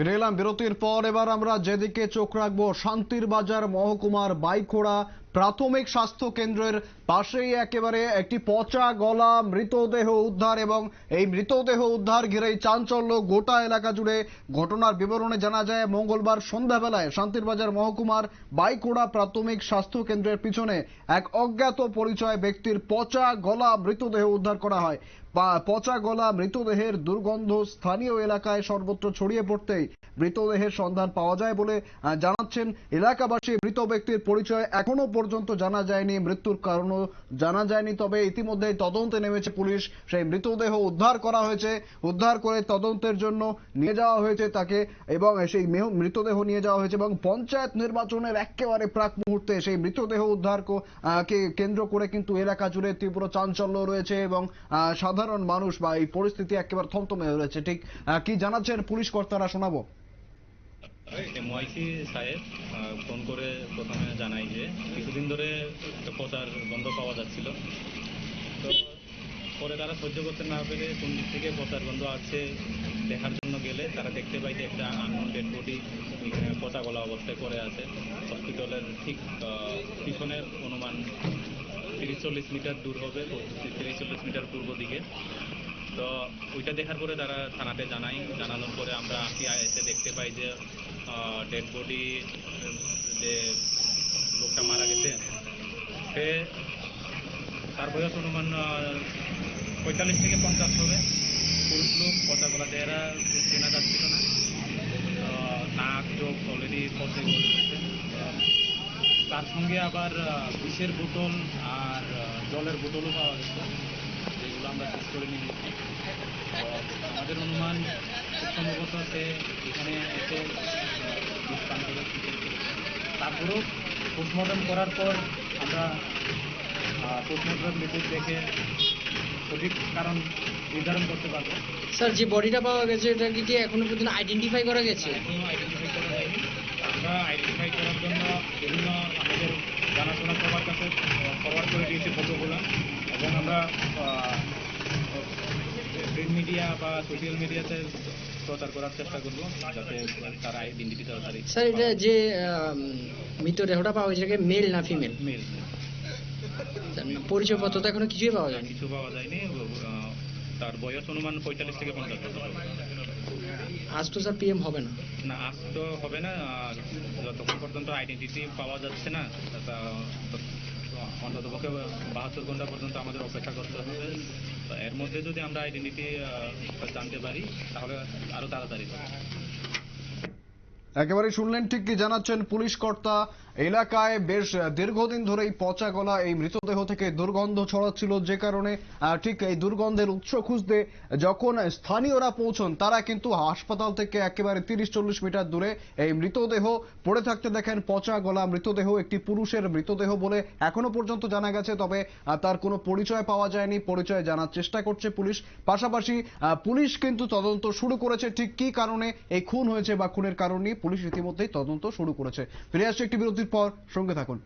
ফিরে এলাম বিরতির পর এবার আমরা যেদিকে চোখ রাখব শান্তির বাজার মহকুমার বাইখোড়া প্রাথমিক স্বাস্থ্য কেন্দ্রের পাশেই একেবারে একটি পচা গলা মৃতদেহ উদ্ধার এবং এই মৃতদেহ উদ্ধার ঘিরেই চাঞ্চল্য গোটা এলাকা জুড়ে ঘটনার বিবরণে জানা যায়, মঙ্গলবার সন্ধ্যাবেলায় শান্তির বাজার মহকুমার বাইখোড়া প্রাথমিক স্বাস্থ্য কেন্দ্রের পিছনে এক অজ্ঞাত পরিচয় ব্যক্তির পচা গলা মৃতদেহ উদ্ধার করা হয়। পচা গলা মৃতদেহের দুর্গন্ধ স্থানীয় এলাকায় সর্বত্র ছড়িয়ে পড়তেই মৃতদেহের সন্ধান পাওয়া যায় বলে জানাচ্ছেন এলাকাবাসী। মৃত ব্যক্তির পরিচয় এখনও পর্যন্ত জানা যায়নি, মৃত্যুর কারণও জানা যায়নি, তবে ইতিমধ্যে তদন্তে নেমেছে পুলিশ। সেই মৃতদেহ উদ্ধার করা হয়েছে। উদ্ধার করে তদন্তের জন্য নিয়ে যাওয়া হয়েছে তাকে এবং সেই মৃতদেহ নিয়ে যাওয়া হয়েছে এবং পঞ্চায়েত নির্বাচনের একেবারে প্রাক মুহূর্তে সেই মৃতদেহ উদ্ধার কে কেন্দ্র করে কিন্তু এলাকা জুড়ে তীব্র চাঞ্চল্য রয়েছে এবং সাধারণ মানুষ বা এই পরিস্থিতি একেবারে থমথমে রয়েছে। ঠিক কি জানাচ্ছেন পুলিশ কর্তারা শোনাবো। এমওয়াইসি সাহেব ফোন করে প্রথমে জানাই যে কিছুদিন ধরে পচার গন্ধ পাওয়া যাচ্ছিল। তো পরে তারা সহ্য করতে না পেরে কোন দিক থেকে প্রচার বন্ধ আছে দেখার জন্য গেলে তারা দেখতে পাই যে একটা আননোন ডেড বডি পচা গলা অবস্থায় পড়ে আছে। হসপিটালের ঠিক আহ, পিছনের অনুমান তিরিশ চল্লিশ মিটার দূর হবে তিরিশ চল্লিশ মিটার পূর্ব দিকে। তো ওইটা দেখার পরে তারা থানাতে জানাই, জানানোর পরে আমরা আসি এসে দেখতে পাই যে ডেড বডি যে লোকটা মারা গেছে, সে তার বয়স অনুমান পঁয়তাল্লিশ থেকে পঞ্চাশ হবে। পুরুষ লোক পচা গলা চেহারা চেনা যাচ্ছিল না। নাক, চোখ অলরেডি পচে গেছে। তার সঙ্গে আবার বিষের বোতল আর জলের বোতলও পাওয়া গেছে। আমরা শেষ করে নিয়েছি আমাদের অনুমান সম্ভবত সে এখানে এসে তারপরেও পোস্টমর্টম করার পর আমরা পোস্টমর্টম রিপোর্ট দেখে সঠিক কারণ নির্ধারণ করতে পারব। স্যার যে বডিটা পাওয়া গেছে এটা কি এখনও পর্যন্ত আইডেন্টিফাই করা গেছে? এখনও আইডেন্টিফাই করা যায়নি আমরা আইডেন্টিফাই করার জন্য বিভিন্ন আমাদের জানাশোনা সবার কাছে ফরওয়ার্ড করে দিয়েছি ফটোগুলো এবং আমরা প্রিন্ট মিডিয়া বা সোশ্যাল মিডিয়াতে প্রচার করার চেষ্টা করব যাতে তার আইডেন্টিটি তাড়াতাড়ি স্যার এটা যে মৃতদেহটা পাওয়া গেছে মেল না ফিমেল? মেল পরিচয়পত্র তো এখনও কিছুই পাওয়া যায়নি? কিছু পাওয়া যায়নি তার বয়স অনুমান পঁয়তাল্লিশ থেকে পঞ্চাশ বছর আজ তো স্যার পিএম হবে না। না আজ তো হবে না আর যতক্ষণ পর্যন্ত আইডেন্টিটি পাওয়া যাচ্ছে না তা অন্তত পক্ষে বাহাত্তর ঘণ্টা পর্যন্ত আমাদের অপেক্ষা করতে হবে। এর মধ্যে যদি আমরা আইডেন্টিটি জানতে পারি, তাহলে আরও তাড়াতাড়ি হবে। একেবারে শুনলেন ঠিক কি জানাচ্ছেন পুলিশ কর্তা। এলাকায় বেশ দীর্ঘদিন ধরেই পচা গলা এই মৃতদেহ থেকে দুর্গন্ধ ছড়াচ্ছিল যে কারণে ঠিক এই দুর্গন্ধের উৎস খুঁজতে যখন স্থানীয়রা পৌঁছন, তারা কিন্তু হাসপাতাল থেকে একেবারে তিরিশ চল্লিশ মিটার দূরে এই মৃতদেহ পড়ে থাকতে দেখেন। পচা গলা মৃতদেহ একটি পুরুষের মৃতদেহ বলে এখনও পর্যন্ত জানা গেছে, তবে তার কোনো পরিচয় পাওয়া যায়নি। পরিচয় জানার চেষ্টা করছে পুলিশ। পাশাপাশি পুলিশ কিন্তু তদন্ত শুরু করেছে, ঠিক কি কারণে এই খুন হয়েছে বা খুনের কারণ নিয়ে পুলিশ ইতিমধ্যেই তদন্ত শুরু করেছে। ফিরে আসছে একটি বিরতির পর। সঙ্গে থাকুন।